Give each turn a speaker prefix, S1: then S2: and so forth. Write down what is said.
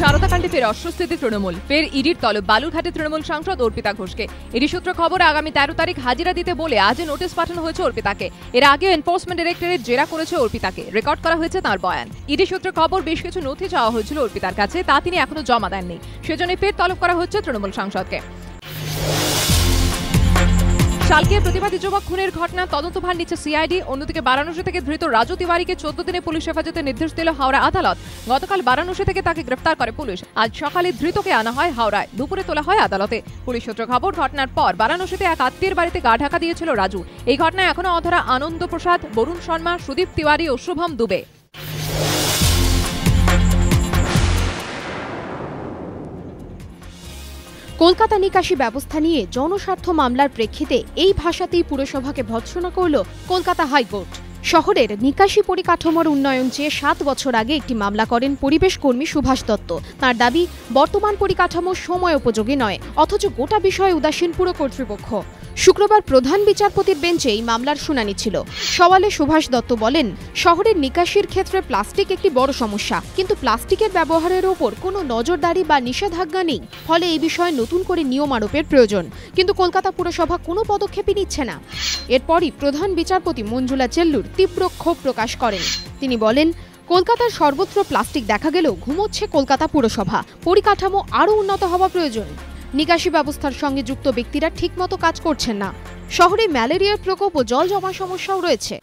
S1: সারদাকাণ্ডে ফের অস্বস্তিতে তৃণমূল। ফের ইডির তলব। বালুরঘাটে তৃণমূল সাংসদ অর্পিতা ঘোষকে। ইডি সূত্র খবর, আগামী তেরো তারিখ হাজিরা দিতে বলে আজ নোটিশ পাঠানো হয়েছে অর্পিতাকে। এর আগে এনফোর্সমেন্ট ডিরেক্টরেট জেরা করেছে অর্পিতাকে। রেকর্ড করা হয়েছে তার বয়ান। ইডি সূত্র খবর, বেশ কিছু নথি চাওয়া হয়েছিল অর্পিতার কাছে, তা তিনি এখনও জমা দেননি। সেজন্য ফের তলব করা হচ্ছে তৃণমূল সাংসদকে। শালকিয়া প্রতিবাদী যুবক খুনের ঘটনা, তদন্তভার নিচ্ছে সিআইডি। অন্যদিকে বারাণসী থেকে ধৃত রাজু তিওয়ারিকে চোদ্দ দিনে পুলিশ হেফাজতে নির্দেশ দিল হাওড়া আদালত। গতকাল বারাণসী থেকে তাকে গ্রেফতার করে পুলিশ। আজ সকালে ধৃতকে আনা হয় হাওড়ায়। দুপুরে তোলা হয় আদালতে। পুলিশ সূত্র খবর, ঘটনার পর বারাণসীতে এক আত্মীয়ের বাড়িতে গা ঢাকা দিয়েছিল রাজু। এই ঘটনায় এখনও অধরা আনন্দ প্রসাদ, বরুণ শর্মা, সুদীপ তিওয়ারি ও শুভম দুবে।
S2: কলকাতা নিকাশি ব্যবস্থা নিয়ে জনস্বার্থ মামলার প্রেক্ষিতে এই ভাষাতেই পুরসভাকে ভৎসনা করল কলকাতা হাইকোর্ট। শহরের নিকাশি পরিকাঠামোর উন্নয়ন চেয়ে সাত বছর আগে একটি মামলা করেন পরিবেশ কর্মী সুভাষ দত্ত। তার দাবি, বর্তমান পরিকাঠামো সময় উপযোগী নয়, অথচ গোটা বিষয়ে উদাসীন পুর কর্তৃপক্ষ। শুক্রবার প্রধান বিচারপতির বেঞ্চে এই মামলার শুনানি ছিল। সওয়ালে সুভাষ দত্ত বলেন, শহরের নিকাশির ক্ষেত্রে প্লাস্টিক একটি বড় সমস্যা, কিন্তু প্লাস্টিকের ব্যবহারের ওপর কোনো নজরদারি বা নিষেধাজ্ঞা নেই। ফলে এই বিষয়ে নতুন করে নিয়ম আরোপের প্রয়োজন। কিন্তু কলকাতা পুরসভা কোনো পদক্ষেপই নিচ্ছে না। এরপরই প্রধান বিচারপতি মঞ্জুলা চেল্লুর তীব্র ক্ষোভ প্রকাশ করেন। তিনি বলেন, কলকাতার সর্বত্র প্লাস্টিক দেখা গেলেও ঘুমোচ্ছে কলকাতা পুরসভা। পরিকাঠামো আরও উন্নত হওয়া প্রয়োজন। নিকাশি ব্যবস্থার সঙ্গে যুক্ত ব্যক্তিরা ঠিকমতো কাজ করছেন না। শহরে ম্যালেরিয়ার প্রকোপ ও জল জমা সমস্যাও রয়েছে।